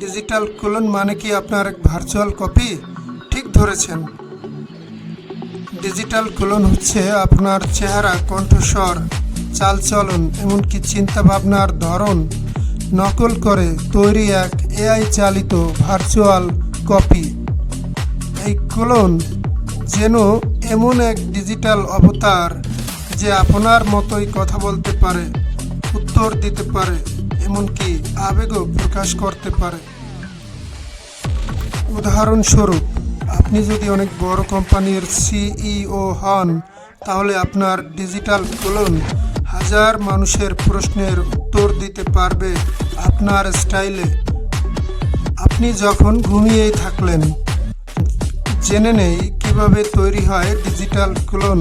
Digital colon মানে কি আপনার এক ভার্চুয়াল কপি ঠিক ধরেছেন। ডিজিটাল কোলন হচ্ছে আপনার চেহারা, কণ্ঠস্বর, চালচলন, এমনকি চিন্তাভাবনার ধরন। নকল করে তৈরি এক এআই চালিত ভার্চুয়াল কপি এই কোলন যেন এমন এক ডিজিটাল অবতার যে আপনার মতোই কথা বলতে পারে, উত্তর দিতে পারে। এমনকি আবেগও প্রকাশ করতে পারে। উদাহরণস্বরূপ, আপনি যদি অনেক বড় কোম্পানির সিইও হন, তাহলে আপনার ডিজিটাল কোলন হাজার মানুষের প্রশ্নের উত্তর দিতে পারবে আপনার স্টাইলে। আপনি যখন ঘুমিয়েই থাকলেন, জেনে নেই কীভাবে তৈরি হয় ডিজিটাল ক্লোন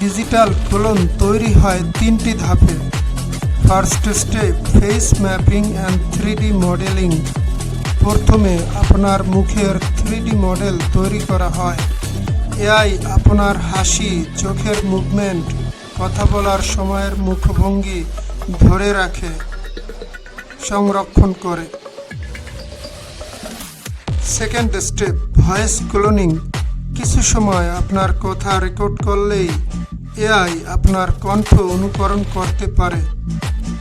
ডিজিটাল ক্লোন তৈরি হয় তিনটি ধাপে। First step face mapping and three modelling প্রথমে আপনার মুখের থ্রি মডেল তৈরি করা হয়। এআই আপনার হাসি, চোখের মুভমেন্ট কথা বলার সময়ের মুখভঙ্গি ধরে রাখে, সংরক্ষণ করে। সেকেন্ড স্টেপ ভয়েস ক্লোনিং কিছু সময় আপনার কথা রেকর্ড করলেই এআই আপনার কণ্ঠ অনুকরণ করতে পারে,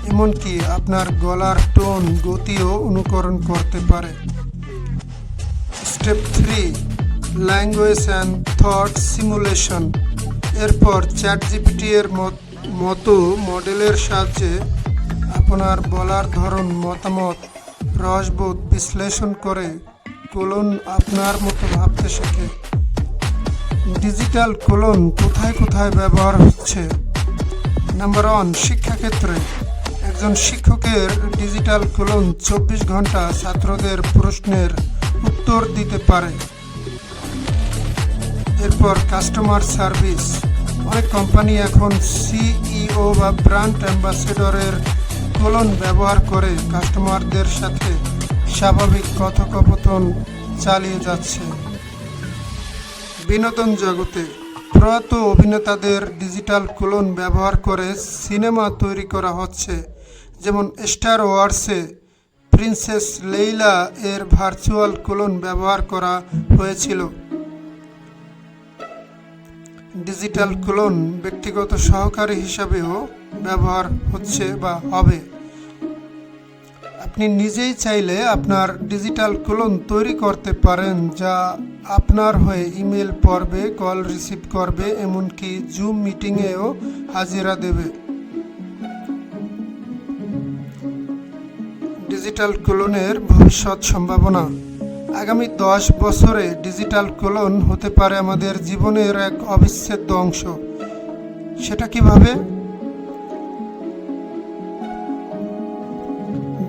এমনকি আপনার গলার টোন গতিও অনুকরণ করতে পারে। Step three, language and thought simulation. এরপর চ্যাট জিপিটি এর মত- মডেলের সাহায্যে আপনার বলার ধরন, মতামত, রসবোধ বিশ্লেষণ করে কোলন আপনার মতো ভাবতে শেখে। ডিজিটাল কোলন কোথায় কোথায় ব্যবহার হচ্ছে? নাম্বার ওয়ান শিক্ষাক্ষেত্রে। একজন শিক্ষকের ডিজিটাল কোলন চব্বিশ ঘণ্টা ছাত্রদের প্রশ্নের উত্তর দিতে পারে। এরপর কাস্টমার সার্ভিস অনেক কোম্পানি এখন সিইও বা ব্র্যান্ড অ্যাম্বাসেডরের কোলন ব্যবহার করে কাস্টমারদের সাথে স্বাভাবিক কথোপকথন চালিয়ে যাচ্ছে। বিনোদন জগতে প্রয়াত অভিনেতাদের ডিজিটাল কোলন ব্যবহার করে সিনেমা তৈরি করা হচ্ছে, যেমন স্টার ওয়ার্সে প্রিন্সেস লেইলা এর ভার্চুয়াল কোলন ব্যবহার করা হয়েছিল। ডিজিটাল ক্লোন ব্যক্তিগত সহকারী হিসাবেও ব্যবহার হচ্ছে বা হবে। আপনি নিজেই চাইলে আপনার ডিজিটাল ক্লোন তৈরি করতে পারেন, যা আপনার হয়ে ইমেল পড়বে, কল রিসিভ করবে, এমনকি জুম মিটিংয়েও হাজিরা দেবে। ডিজিটাল ক্লোনের ভবিষ্যৎ সম্ভাবনা। আগামী দশ বছরে ডিজিটাল ক্লোন হতে পারে আমাদের জীবনের এক অবিচ্ছেদ্য অংশ। সেটা কীভাবে?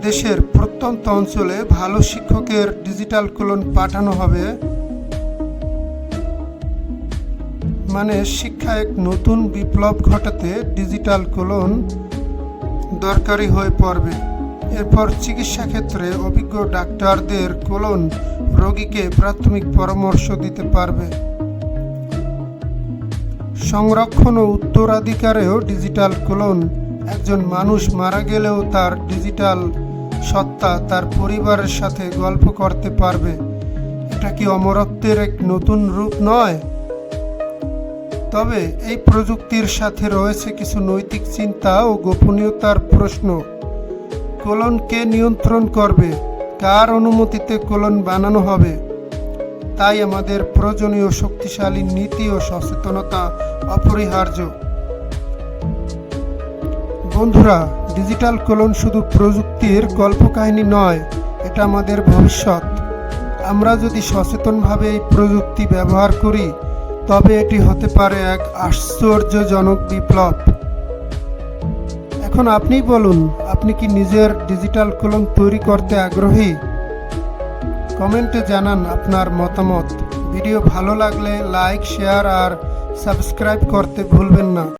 দেশের প্রত্যন্ত অঞ্চলে ভালো শিক্ষকের ডিজিটাল ক্লোন পাঠানো হবে। মানে শিক্ষা এক নতুন বিপ্লব ঘটাতে ডিজিটাল ক্লোন দরকারি হয়ে পড়বে। এরপর চিকিৎসা ক্ষেত্রে অভিজ্ঞ ডাক্তারদের কোলন রোগীকে প্রাথমিক পরামর্শ দিতে পারবে। সংরক্ষণ ও উত্তরাধিকারেও ডিজিটাল কোলন, একজন মানুষ মারা গেলেও তার ডিজিটাল সত্তা তার পরিবারের সাথে গল্প করতে পারবে। এটা কি অমরত্বের এক নতুন রূপ নয়? তবে এই প্রযুক্তির সাথে রয়েছে কিছু নৈতিক চিন্তা ও গোপনীয়তার প্রশ্ন। কোলন কে নিয়ন্ত্রণ করবে? কার অনুমতিতে কোলন বানানো হবে? তাই আমাদের প্রয়োজনীয় শক্তিশালী নীতি ও সচেতনতা অপরিহার্য। বন্ধুরা ডিজিটাল কোলন শুধু প্রযুক্তির গল্প কল্পকাহিনী নয়, এটা আমাদের ভবিষ্যৎ। আমরা যদি সচেতনভাবে এই প্রযুক্তি ব্যবহার করি, তবে এটি হতে পারে এক আশ্চর্যজনক বিপ্লব। এখন আপনিই বলুন, আপনি কি নিজের ডিজিটাল কলম তৈরি করতে আগ্রহী? কমেন্টে জানান আপনার মতামত। ভিডিও ভালো লাগলে লাইক, শেয়ার আর সাবস্ক্রাইব করতে ভুলবেন না।